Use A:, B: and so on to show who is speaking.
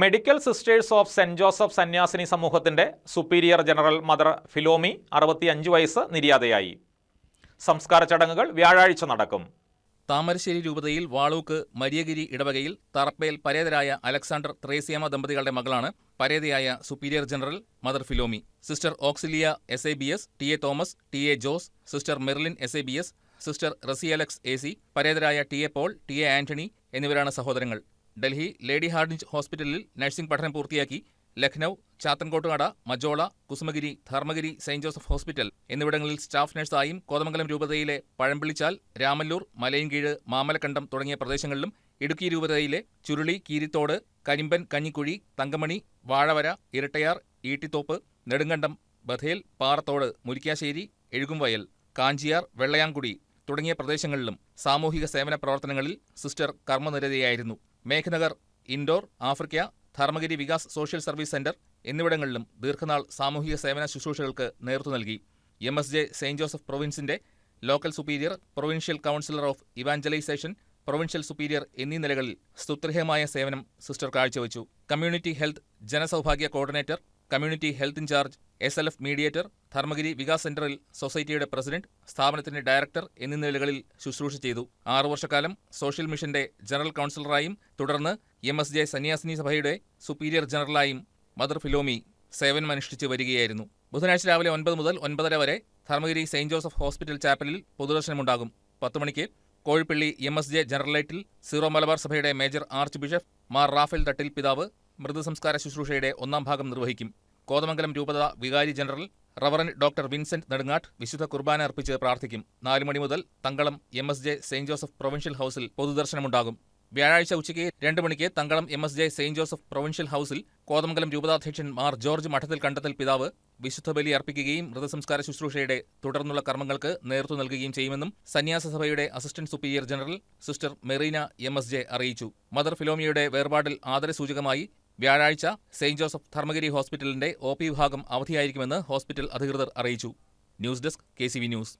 A: Medical sisters of Saint Joseph സന്യാസിനി സമൂഹത്തിന്റെ superior general mother Philomi അറുപത്തിയഞ്ച് വയസ്സ് നിര്യാതയായി. സംസ്കാര ചടങ്ങുകൾ വ്യാഴാഴ്ച നടക്കും.
B: താമരശ്ശേരി രൂപതയിൽ വാളൂക്ക് മരിയഗിരി ഇടവകയിൽ തറപ്പേൽ പരേതരായ അലക്സാണ്ടർ ത്രേസ്യാമ ദമ്പതികളുടെ മകളാണ് പരേതയായ superior general mother Philomi. Sister Auxilia S A B S T A Thomas T A Jose sister Merlin S A B S sister റസിയലക്സ് A C പരേതരായ T A Paul T A Antony എന്നിവരാണ് സഹോദരങ്ങൾ. Delhi lady Hardinge ഹോസ്പിറ്റലിൽ nursing പഠനം പൂർത്തിയാക്കി Lucknow Chathankottukada Majola Kusumagiri Dharmagiri Saint Joseph hospital എന്നിവിടങ്ങളിൽ staff നഴ്സായും കോതമംഗലം രൂപതയിലെ പഴമ്പിളിച്ചാൽ രാമല്ലൂർ മലയൻകീഴ് മാമലക്കണ്ടം തുടങ്ങിയ പ്രദേശങ്ങളിലും ഇടുക്കി രൂപതയിലെ ചുരുളി കീരിത്തോട് കരിമ്പൻ കഞ്ഞിക്കുഴി തങ്കമണി വാഴവര ഇരട്ടയാർ ഈട്ടിത്തോപ്പ് നെടുങ്കണ്ടം ബഥേൽ പാറത്തോട് മുരിക്കാശ്ശേരി എഴുകുംവയൽ കാഞ്ചിയാർ വെള്ളയാംകുടി തുടങ്ങിയ പ്രദേശങ്ങളിലും സാമൂഹിക സേവന പ്രവർത്തനങ്ങളിൽ sister കർമ്മനിരതയായിരുന്നു. Meghnagar Indore Africa Dharmagiri Vikas social service centre എന്നിവിടങ്ങളിലും ദീർഘനാൾ സാമൂഹിക സേവന ശുശ്രൂഷകൾക്ക് നേതൃത്വം നൽകി. M S J Saint Joseph പ്രൊവിൻസിന്റെ local superior provincial councillor of evangelisation provincial superior എന്നീ നിലകളിൽ സ്തുത്യർഹമായ സേവനം sister കാഴ്ചവെച്ചു. Community health Janasoubhagya coordinator community health incharge S L F mediator Dharmagiri Vikas സെന്ററിൽ സൊസൈറ്റിയുടെ പ്രസിഡന്റ് സ്ഥാപനത്തിന്റെ ഡയറക്ടർ എന്നീ നിലകളിൽ ശുശ്രൂഷ ചെയ്തു. ആറു വർഷക്കാലം സോഷ്യൽ മിഷന്റെ ജനറൽ കൗൺസിലറായും തുടർന്ന് എം എസ് ജെ സന്യാസിനി സഭയുടെ സുപ്പീരിയർ ജനറലായും മദർ ഫിലോമി സേവനമനുഷ്ഠിച്ച് വരികയായിരുന്നു. ബുധനാഴ്ച രാവിലെ ഒൻപത് മുതൽ ഒൻപതര വരെ ധർമ്മഗിരി സെയിന്റ് ജോസഫ് ഹോസ്പിറ്റൽ ചാപ്പലിൽ പൊതുദർശനമുണ്ടാകും. പത്ത് മണിക്ക് കോഴിപ്പള്ളി എം എസ് ജെ ജനറലേറ്റിൽ സീറോ മലബാർ സഭയുടെ major archbishop Mar Raphael Thattil പിതാവ് മൃതസംസ്കാര ശുശ്രൂഷയുടെ ഒന്നാം ഭാഗം നിർവഹിക്കും. കോതമംഗലം രൂപത വികാരി general reverend doctor Vincent Nedungatt വിശുദ്ധ കുർബാന അർപ്പിച്ച് പ്രാർത്ഥിക്കും. നാല് മണി മുതൽ Thankalam M S J Saint Joseph provincial ഹൌസിൽ പൊതുദർശനമുണ്ടാകും. വ്യാഴാഴ്ച ഉച്ചയ്ക്ക് രണ്ട് മണിക്ക് Thankalam M S J saint Joseph provincial ഹൌസിൽ കോതമംഗലം രൂപതാധ്യക്ഷൻ മാർ ജോർജ് മഠത്തിൽ കണ്ടെത്തൽ പിതാവ് വിശുദ്ധ ബലി അർപ്പിക്കുകയും മൃതസംസ്കാര ശുശ്രൂഷയുടെ തുടർന്നുള്ള കർമ്മങ്ങൾക്ക് നേതൃത്വം നൽകുകയും ചെയ്യുമെന്നും സന്യാസ സഭയുടെ assistant superior general sister Mereena M S J അറിയിച്ചു. മദർ ഫിലോമിയുടെ വേർപാടിൽ ആദരസൂചകമായി വ്യാഴാഴ്ച സെയിന്റ് ജോസഫ് ധർമ്മഗിരി ഹോസ്പിറ്റലിന്റെ ഒ പി വിഭാഗം അവധിയായിരിക്കുമെന്ന് ഹോസ്പിറ്റൽ അധികൃതർ അറിയിച്ചു. News desk K News.